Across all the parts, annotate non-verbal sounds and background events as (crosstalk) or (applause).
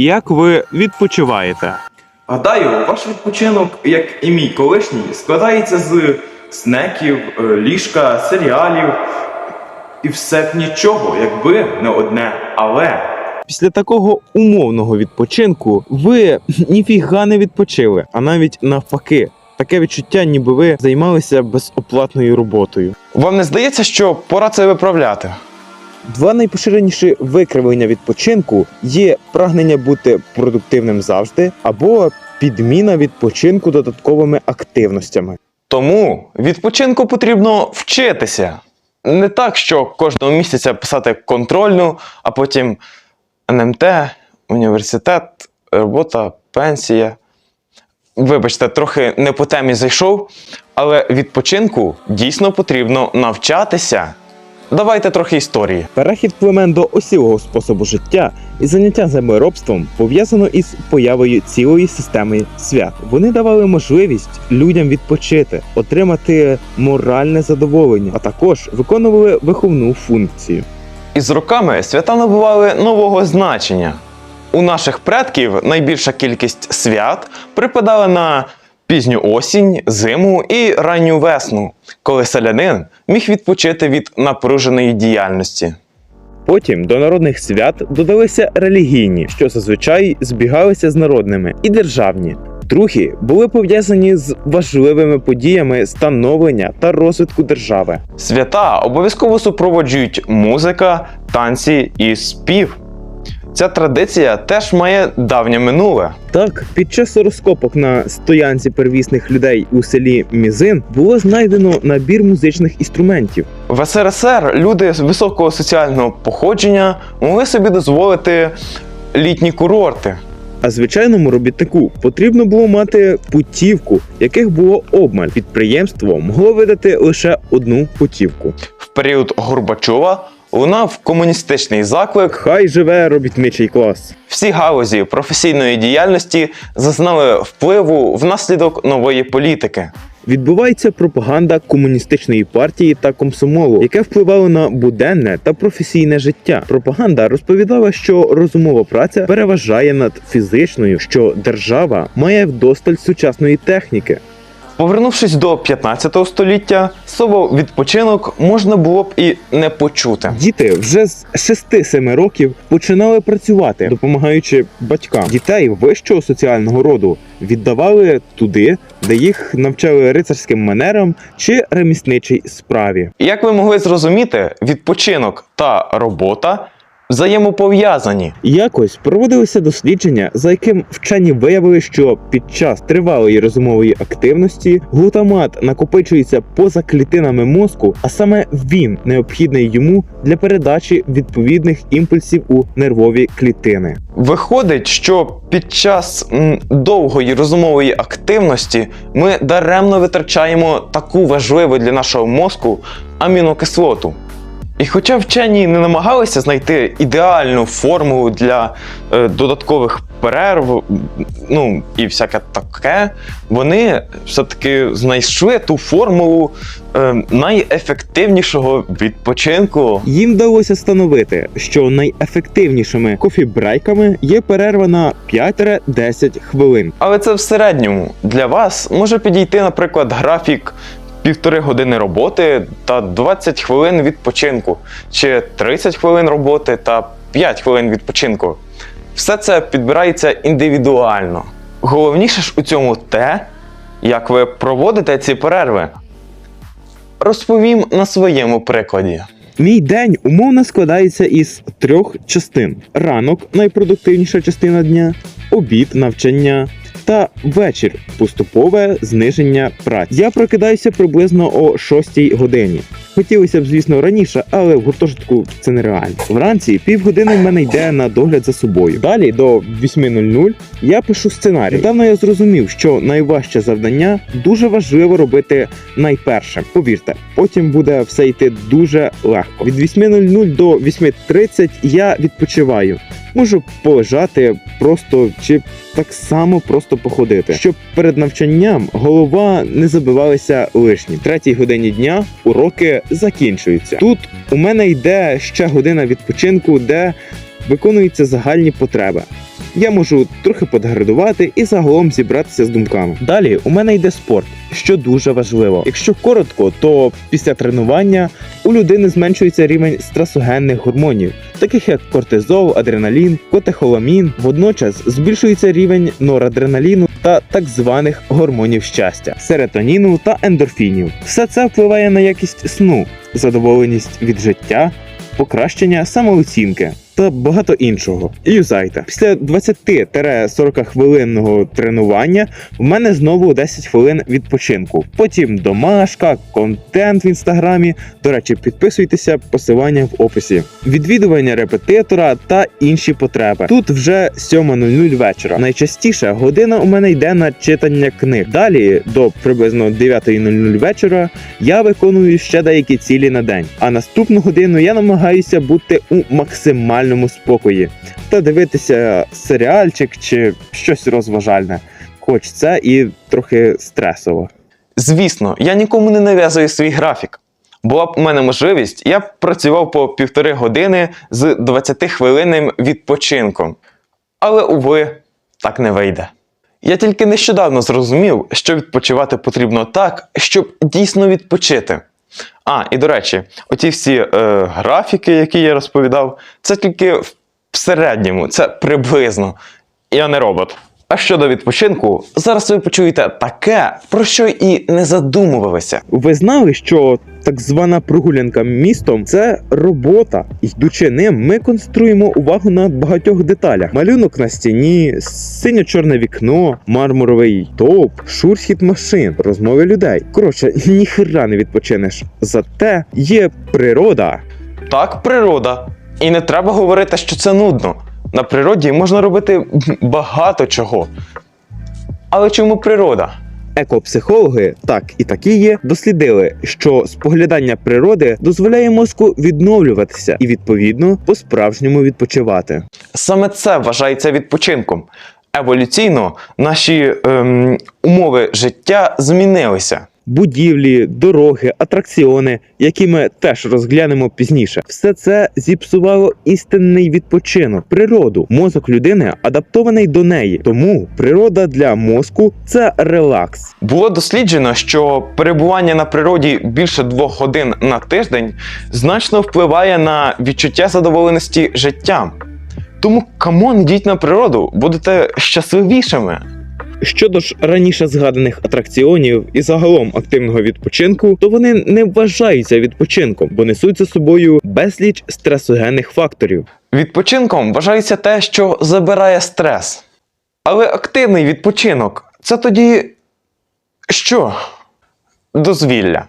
Як ви відпочиваєте? Гадаю, ваш відпочинок, як і мій колишній, складається з снеків, е, ліжка, серіалів і все б нічого, якби не одне але. Після такого умовного відпочинку ви (laughs) ніфіга не відпочили, а навіть навпаки. Таке відчуття, ніби ви займалися безоплатною роботою. Вам не здається, що пора це виправляти? Два найпоширеніші викривлення відпочинку є прагнення бути продуктивним завжди або підміна відпочинку додатковими активностями. Тому відпочинку потрібно вчитися. Не так, що кожного місяця писати контрольну, а потім НМТ, університет, робота, пенсія. Вибачте, трохи не по темі зайшов, але відпочинку дійсно потрібно навчатися. Давайте трохи історії. Перехід племен до осілого способу життя і заняття землеробством пов'язано із появою цілої системи свят. Вони давали можливість людям відпочити, отримати моральне задоволення, а також виконували виховну функцію. І з роками свята набували нового значення. У наших предків найбільша кількість свят припадала на пізню осінь, зиму і ранню весну, коли селянин міг відпочити від напруженої діяльності. Потім до народних свят додалися релігійні, що зазвичай збігалися з народними, і державні. Другі були пов'язані з важливими подіями становлення та розвитку держави. Свята обов'язково супроводжують музика, танці і спів. Ця традиція теж має давнє минуле. Так, під час розкопок на стоянці первісних людей у селі Мізин було знайдено набір музичних інструментів. В СРСР люди з високого соціального походження могли собі дозволити літні курорти. А звичайному робітнику потрібно було мати путівку, яких було обмаль. Підприємство могло видати лише одну путівку. В період Горбачова лунав комуністичний заклик. Хай живе робітничий клас. Всі галузі професійної діяльності зазнали впливу внаслідок нової політики. Відбувається пропаганда комуністичної партії та комсомолу, яке впливало на буденне та професійне життя. Пропаганда розповідала, що розумова праця переважає над фізичною, що держава має вдосталь сучасної техніки. Повернувшись до 15 століття, слово відпочинок можна було б і не почути. Діти вже з 6-7 років починали працювати, допомагаючи батькам. Дітей вищого соціального роду віддавали туди, де їх навчали рицарським манерам чи ремісничій справі. Як ви могли зрозуміти, відпочинок та робота взаємопов'язані. Якось проводилися дослідження, за яким вчені виявили, що під час тривалої розумової активності глутамат накопичується поза клітинами мозку, а саме він необхідний йому для передачі відповідних імпульсів у нервові клітини. Виходить, що під час м, довгої розумової активності ми даремно витрачаємо таку важливу для нашого мозку амінокислоту. І хоча вчені не намагалися знайти ідеальну формулу для е, додаткових перерв, ну і всяке таке, вони все-таки знайшли ту формулу е, найефективнішого відпочинку. Їм вдалося встановити, що найефективнішими кофібрейками є перерва на 5-10 хвилин. Але це в середньому. Для вас може підійти, наприклад, графік півтори години роботи та 20 хвилин відпочинку, чи 30 хвилин роботи та 5 хвилин відпочинку. Все це підбирається індивідуально. Головніше ж у цьому те, як ви проводите ці перерви. Розповім на своєму прикладі. Мій день умовно складається із трьох частин: ранок найпродуктивніша частина дня, обід, навчання та вечір поступове зниження праці. Я прокидаюся приблизно о 6 годині. Хотілося б, звісно, раніше, але в гуртожитку це нереально. Вранці півгодини в мене йде на догляд за собою. Далі до 8.00 я пишу сценарій. Недавно я зрозумів, що найважче завдання дуже важливо робити найпершим. Повірте, потім буде все йти дуже легко. Від 8.00 до 8.30 я відпочиваю. Можу полежати просто чи так само просто походити, щоб перед навчанням голова не забивалася лишнім. Третій годині дня уроки закінчуються. Тут у мене йде ще година відпочинку, де виконуються загальні потреби. Я можу трохи подградувати і загалом зібратися з думками. Далі у мене йде спорт, що дуже важливо. Якщо коротко, то після тренування у людини зменшується рівень стресогенних гормонів, таких як кортизол, адреналін, котехоламін. Водночас збільшується рівень норадреналіну та так званих гормонів щастя, серотоніну та ендорфінів. Все це впливає на якість сну, задоволеність від життя, покращення самооцінки та багато іншого. Юзайте. Після 20-40 хвилинного тренування в мене знову 10 хвилин відпочинку. Потім домашка, контент в інстаграмі. До речі, підписуйтеся, посилання в описі. Відвідування репетитора та інші потреби. Тут вже 7.00 вечора. Найчастіше година у мене йде на читання книг. Далі до приблизно 9.00 вечора я виконую ще деякі цілі на день. А наступну годину я намагаюся бути у максимальному спокої та дивитися серіальчик чи щось розважальне. Хоч це і трохи стресово. Звісно, я нікому не нав'язую свій графік. Була б у мене можливість, я б працював по півтори години з 20-хвилинним відпочинком. Але, уви, так не вийде. Я тільки нещодавно зрозумів, що відпочивати потрібно так, щоб дійсно відпочити. А, і до речі, оті всі е, графіки, які я розповідав, це тільки в середньому, це приблизно. Я не робот. А щодо відпочинку, зараз ви почуєте таке, про що і не задумувалися. Ви знали, що так звана прогулянка містом це робота. Йдучи ним, ми конструємо увагу на багатьох деталях: малюнок на стіні, синьо-чорне вікно, мармуровий топ, шурхіт машин, розмови людей. Коротше, ніхера не відпочинеш. Зате є природа. Так, природа. І не треба говорити, що це нудно. На природі можна робити багато чого. Але чому природа? Екопсихологи, так і такі є, дослідили, що споглядання природи дозволяє мозку відновлюватися і відповідно по-справжньому відпочивати. Саме це вважається відпочинком. Еволюційно наші ем, умови життя змінилися. Будівлі, дороги, атракціони, які ми теж розглянемо пізніше. Все це зіпсувало істинний відпочинок, природу. Мозок людини адаптований до неї, тому природа для мозку це релакс. Було досліджено, що перебування на природі більше двох годин на тиждень значно впливає на відчуття задоволеності життям. Тому камон, йдіть на природу, будете щасливішими. Щодо ж раніше згаданих атракціонів і загалом активного відпочинку, то вони не вважаються відпочинком, бо несуть за собою безліч стресогенних факторів. Відпочинком вважається те, що забирає стрес. Але активний відпочинок це тоді що? Дозвілля.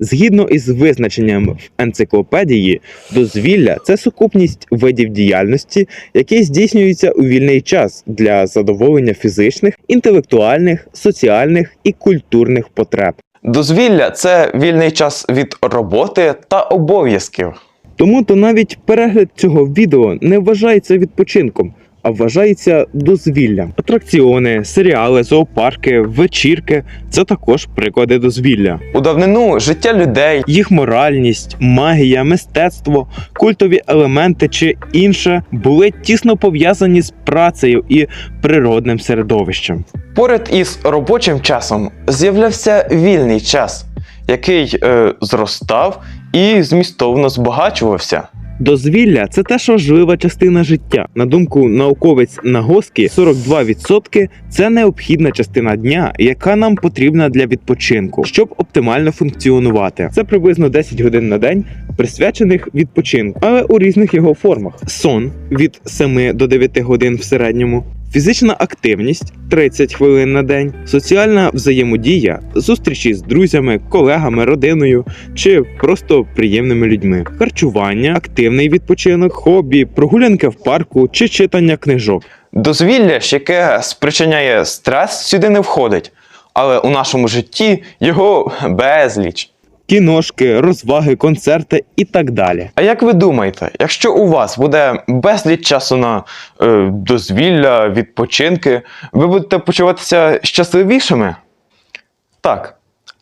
Згідно із визначенням в енциклопедії, дозвілля це сукупність видів діяльності, які здійснюються у вільний час для задоволення фізичних, інтелектуальних, соціальних і культурних потреб. Дозвілля це вільний час від роботи та обов'язків. Тому то навіть перегляд цього відео не вважається відпочинком, а вважається дозвіллям. Атракціони, серіали, зоопарки, вечірки це також приклади дозвілля. У давнину життя людей Їх моральність, магія, мистецтво, культові елементи чи інше були тісно пов'язані з працею і природним середовищем. поряд із робочим часом з'являвся вільний час, який е, зростав і змістовно збагачувався. Дозвілля це теж важлива частина життя. На думку науковець Нагоски, 42% – це необхідна частина дня, яка нам потрібна для відпочинку, щоб оптимально функціонувати. Це приблизно 10 годин на день, присвячених відпочинку, але у різних його формах: сон від 7 до 9 годин в середньому. Фізична активність 30 хвилин на день, соціальна взаємодія, зустрічі з друзями, колегами, родиною чи просто приємними людьми, харчування, активний відпочинок, хобі, прогулянки в парку чи читання книжок. Дозвілля яке спричиняє стрес, сюди не входить. Але у нашому житті його безліч. Кіношки, розваги, концерти і так далі. А як ви думаєте, якщо у вас буде безліч часу на е, дозвілля, відпочинки, ви будете почуватися щасливішими? Так,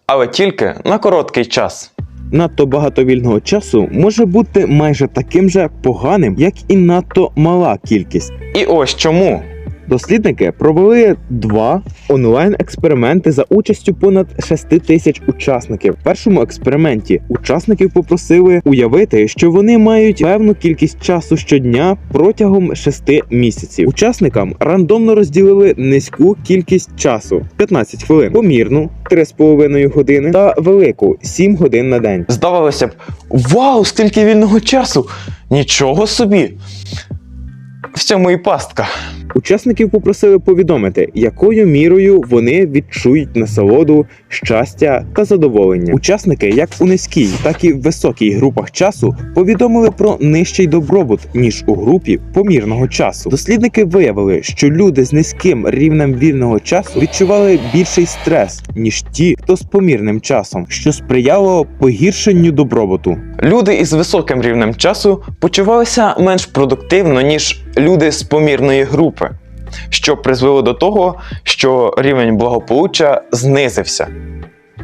але тільки на короткий час. Надто багато вільного часу може бути майже таким же поганим, як і надто мала кількість. І ось чому. Дослідники провели два онлайн-експерименти за участю понад 6 тисяч учасників. В першому експерименті учасників попросили уявити, що вони мають певну кількість часу щодня протягом 6 місяців. Учасникам рандомно розділили низьку кількість часу 15 хвилин, помірну 3,5 години та велику 7 годин на день. Здавалося б, вау, скільки вільного часу! Нічого собі! В цьому і пастка. Учасників попросили повідомити, якою мірою вони відчують насолоду, щастя та задоволення. Учасники, як у низькій, так і в високій групах часу, повідомили про нижчий добробут ніж у групі помірного часу. Дослідники виявили, що люди з низьким рівнем вільного часу відчували більший стрес ніж ті, хто з помірним часом, що сприяло погіршенню добробуту. Люди із високим рівнем часу почувалися менш продуктивно, ніж люди з помірної групи, що призвело до того, що рівень благополуччя знизився.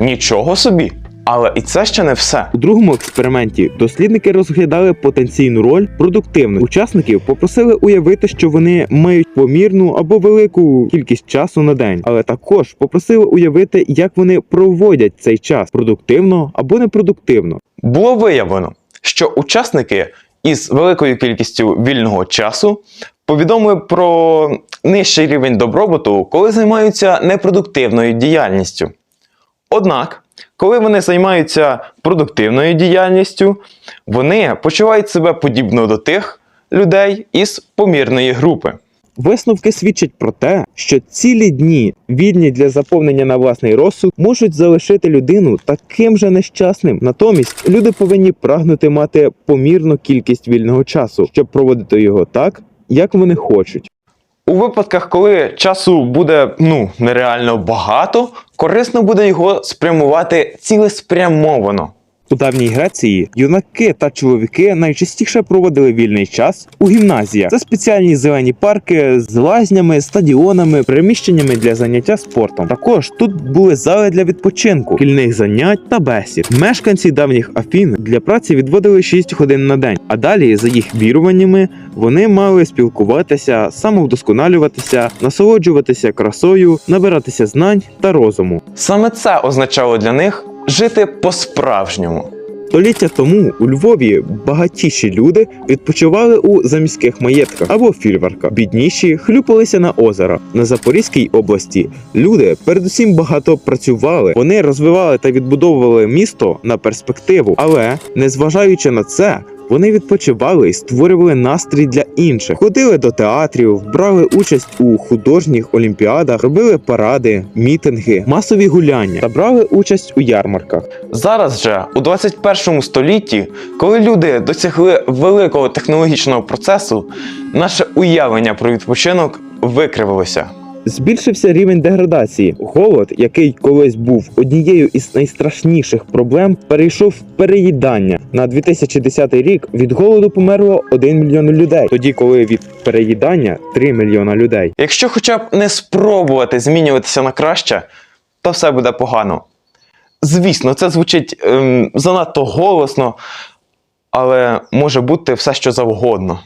Нічого собі! Але і це ще не все. У другому експерименті дослідники розглядали потенційну роль продуктивних учасників, попросили уявити, що вони мають помірну або велику кількість часу на день, але також попросили уявити, як вони проводять цей час продуктивно або непродуктивно. Було виявлено, що учасники із великою кількістю вільного часу повідомили про нижчий рівень добробуту, коли займаються непродуктивною діяльністю. Однак, коли вони займаються продуктивною діяльністю, вони почувають себе подібно до тих людей із помірної групи. Висновки свідчать про те, що цілі дні, вільні для заповнення на власний розсуд, можуть залишити людину таким же нещасним. Натомість люди повинні прагнути мати помірну кількість вільного часу, щоб проводити його так, як вони хочуть. У випадках, коли часу буде ну нереально багато, корисно буде його спрямувати цілеспрямовано. У давній Греції юнаки та чоловіки найчастіше проводили вільний час у гімназіях. Це спеціальні зелені парки з лазнями, стадіонами, приміщеннями для заняття спортом. Також тут були зали для відпочинку, кільних занять та бесід. Мешканці давніх Афін для праці відводили 6 годин на день, а далі, за їх віруваннями, вони мали спілкуватися, самовдосконалюватися, насолоджуватися красою, набиратися знань та розуму. Саме це означало для них жити по-справжньому. Століття тому у Львові багатіші люди відпочивали у заміських маєтках або фільварках. Бідніші хлюпалися на озера. На Запорізькій області люди передусім багато працювали. Вони розвивали та відбудовували місто на перспективу, але незважаючи на це. Вони відпочивали і створювали настрій для інших, ходили до театрів, брали участь у художніх олімпіадах, робили паради, мітинги, масові гуляння та брали участь у ярмарках. Зараз же у 21 столітті, коли люди досягли великого технологічного процесу, наше уявлення про відпочинок викривилося. Збільшився рівень деградації. Голод, який колись був однією із найстрашніших проблем, перейшов в переїдання. На 2010 рік від голоду померло 1 мільйон людей, тоді коли від переїдання 3 мільйона людей. Якщо хоча б не спробувати змінюватися на краще, то все буде погано. Звісно, це звучить ем, занадто голосно, але може бути все що завгодно.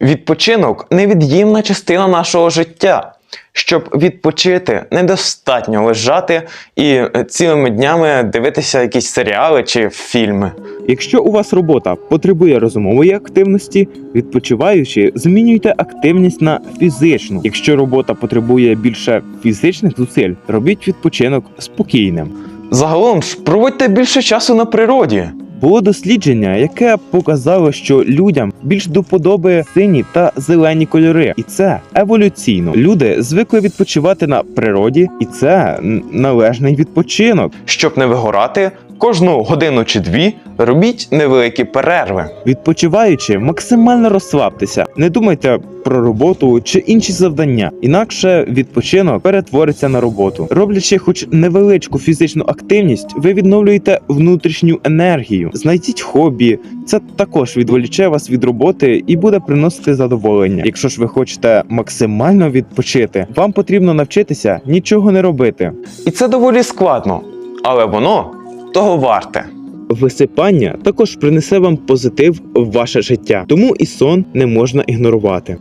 Відпочинок невід'ємна частина нашого життя. Щоб відпочити, недостатньо лежати і е, цілими днями дивитися якісь серіали чи фільми. Якщо у вас робота потребує розумової активності, відпочиваючи, змінюйте активність на фізичну. Якщо робота потребує більше фізичних зусиль, робіть відпочинок спокійним. Загалом ж проводьте більше часу на природі. Було дослідження, яке показало, що людям більш доподобає сині та зелені кольори, і це еволюційно. Люди звикли відпочивати на природі, і це належний відпочинок. Щоб не вигорати, кожну годину чи дві робіть невеликі перерви. Відпочиваючи, максимально розслабтеся. Не думайте про роботу чи інші завдання. Інакше відпочинок перетвориться на роботу. Роблячи хоч невеличку фізичну активність, ви відновлюєте внутрішню енергію. Знайдіть хобі. Це також відволіче вас від роботи і буде приносити задоволення. Якщо ж ви хочете максимально відпочити, вам потрібно навчитися нічого не робити. І це доволі складно, але воно того варте. Висипання також принесе вам позитив в ваше життя, тому і сон не можна ігнорувати.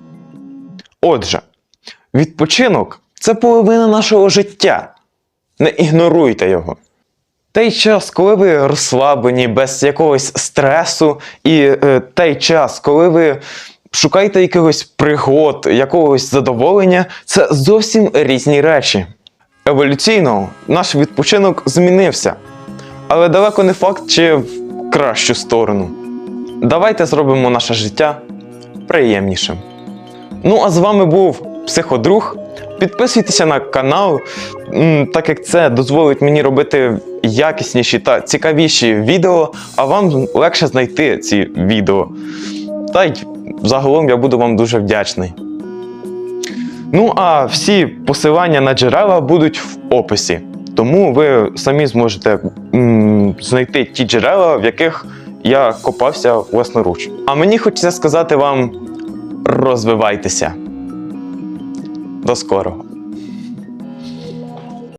Отже, відпочинок це половина нашого життя. Не ігноруйте його. Той час, коли ви розслаблені, без якогось стресу, і е, той час, коли ви шукаєте якихось пригод, якогось задоволення, це зовсім різні речі. Еволюційно наш відпочинок змінився, але далеко не факт, чи в кращу сторону. Давайте зробимо наше життя приємнішим. Ну, а з вами був психодруг. Підписуйтеся на канал, так як це дозволить мені робити якісніші та цікавіші відео, а вам легше знайти ці відео. Та й загалом я буду вам дуже вдячний. Ну, а всі посилання на джерела будуть в описі. Тому ви самі зможете м, знайти ті джерела, в яких я копався власноруч. А мені хочеться сказати вам розвивайтеся. До скорого.